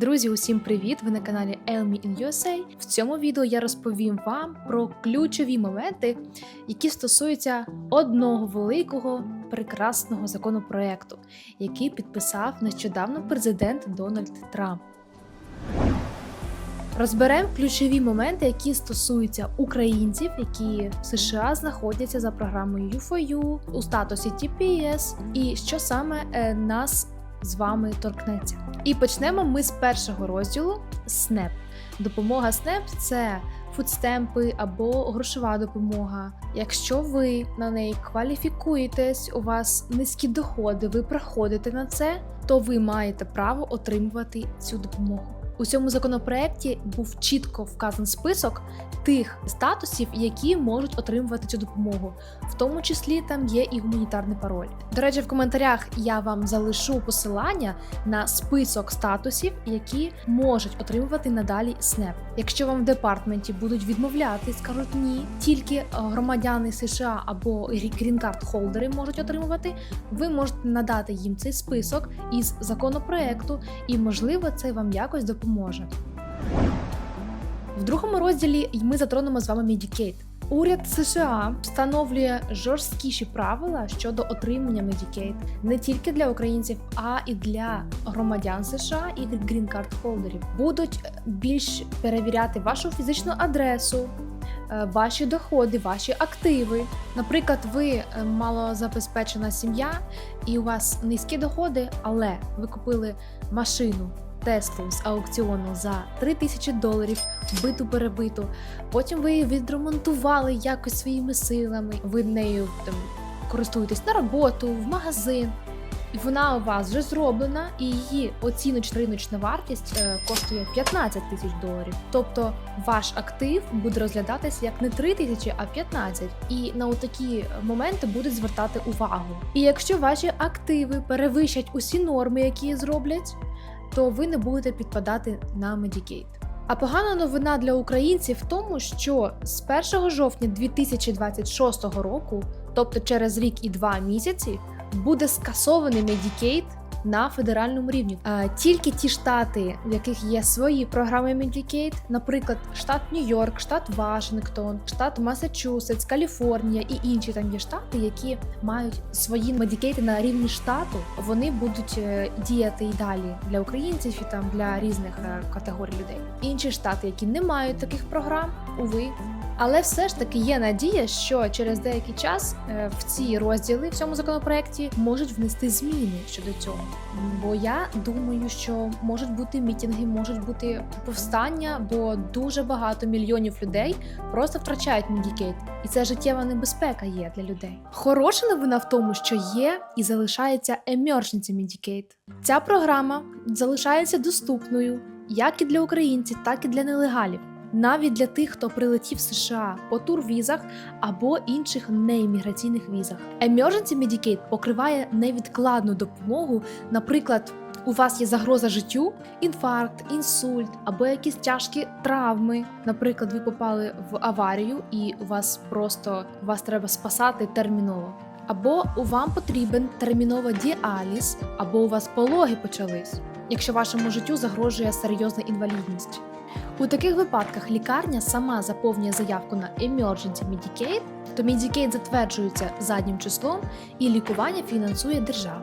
Друзі, усім привіт! Ви на каналі Elmi in USA. В цьому відео я розповім вам про ключові моменти, які стосуються одного великого прекрасного законопроекту, який підписав нещодавно президент Дональд Трамп. Розберемо ключові моменти, які стосуються українців, які в США знаходяться за програмою U4U, у статусі TPS, і що саме е, нас з вами торкнеться. І почнемо ми з першого розділу СНЕП. Допомога СНЕП – це фудстемпи або грошова допомога. Якщо ви на неї кваліфікуєтесь, у вас низькі доходи, ви проходите на це, то ви маєте право отримувати цю допомогу. У цьому законопроекті був чітко вказан список тих статусів, які можуть отримувати цю допомогу. В тому числі там є і гуманітарний пароль. До речі, в коментарях я вам залишу посилання на список статусів, які можуть отримувати надалі СНЕП. Якщо вам в департменті будуть відмовляти, скажуть ні, тільки е, громадяни США або грін-карт холдери можуть отримувати. Ви можете надати їм цей список із законопроекту, і можливо це вам якось допоможе. В другому розділі ми затронемо з вами Medicaid. Уряд США встановлює жорсткіші правила щодо отримання Medicaid не тільки для українців, а і для громадян США і грін-карт холдерів. Будуть більш перевіряти вашу фізичну адресу. е, Ваші доходи, ваші активи. Наприклад, ви е, малозабезпечена сім'я, і у вас низькі доходи, але ви купили машину Теслу з аукціону за 3 тисячі доларів, биту перебиту. Потім ви її відремонтували якось своїми силами. Ви нею там користуєтесь на роботу, в магазин. І вона у вас вже зроблена, і її оціночна риночна вартість е, коштує 15 тисяч доларів. Тобто ваш актив буде розглядатися як не 3 тисячі, а 15. І на такі моменти будуть звертати увагу. І якщо ваші активи перевищать усі норми, які зроблять, то ви не будете підпадати на Medicaid. А погана новина для українців в тому, що з 1 жовтня 2026 року, тобто через рік і два місяці, буде скасований Medicaid на федеральному рівні. Тільки ті штати, в яких є свої програми Medicaid, наприклад, штат Нью-Йорк, штат Вашингтон, штат Масачусетс, Каліфорнія і інші там є штати, які мають свої Medicaid на рівні штату, вони будуть е, діяти і далі для українців і там для різних е, категорій людей. Інші штати, які не мають таких програм, уви. Але все ж таки є надія, що через деякий час е, в ці розділи в цьому законопроекті можуть внести зміни щодо цього. Бо я думаю, що можуть бути мітинги, можуть бути повстання, бо дуже багато мільйонів людей просто втрачають Medicaid. і це життєва небезпека є для людей. Хороша новина в тому, що є і залишається Emergency Medicaid. Ця програма залишається доступною як і для українців, так і для нелегалів навіть для тих, хто прилетів в США по турвізах або інших неімміграційних візах. Emergency Medicaid покриває невідкладну допомогу, наприклад. У вас є загроза життю, інфаркт, інсульт або якісь тяжкі травми. Наприклад, ви попали в аварію і у вас просто вас треба спасати терміново. Або у вам потрібен терміново діаліз, або у вас пологи почались, якщо вашому життю загрожує серйозна інвалідність. У таких випадках лікарня сама заповнює заявку на Emergency Medicaid, то Medicaid затверджується заднім числом і лікування фінансує держава.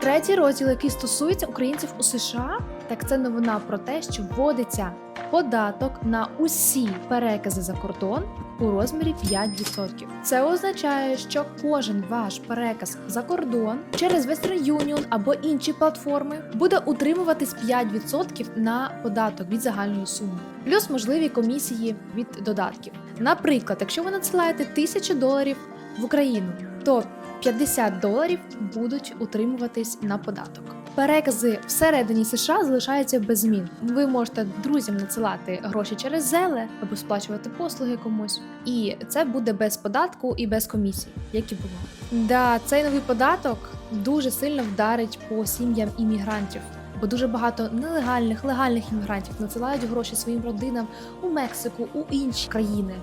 Третій розділ, який стосується українців у США, так це новина про те, що вводиться податок на усі перекази за кордон у розмірі 5%. Це означає, що кожен ваш переказ за кордон через Western Union або інші платформи буде утримуватись 5% на податок від загальної суми, плюс можливі комісії від додатків. Наприклад, якщо ви надсилаєте 1000 доларів в Україну, то 50 доларів будуть утримуватись на податок. Перекази всередині США залишаються без змін. Ви можете друзям надсилати гроші через зеле або сплачувати послуги комусь, і це буде без податку і без комісії, як і було. Да, цей новий податок дуже сильно вдарить по сім'ям іммігрантів. Бо дуже багато нелегальних, легальних іммігрантів надсилають гроші своїм родинам у Мексику, у інші країни.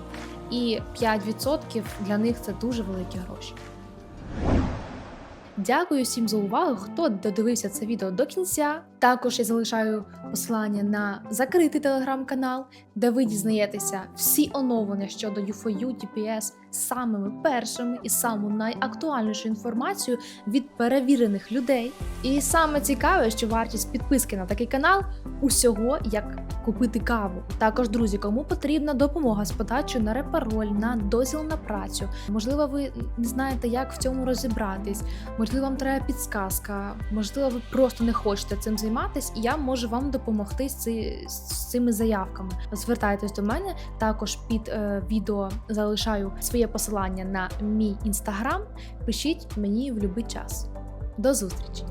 І 5% для них це дуже великі гроші. Дякую всім за увагу, хто додивився це відео до кінця. Також я залишаю посилання на закритий телеграм-канал, де ви дізнаєтеся всі оновлення щодо UFOU, DPS самими першими і саму найактуальнішу інформацію від перевірених людей. І саме цікаве, що вартість підписки на такий канал усього як купити каву. Також, друзі, кому потрібна допомога з подачею на репароль, на дозвіл на працю. Можливо, ви не знаєте, як в цьому розібратись. Можливо, вам треба підсказка, можливо, ви просто не хочете цим займатися, і я можу вам допомогти з, ці, з цими заявками. Звертайтесь до мене. Також під е, відео залишаю своє посилання на мій інстаграм. Пишіть мені в будь-який час. До зустрічі!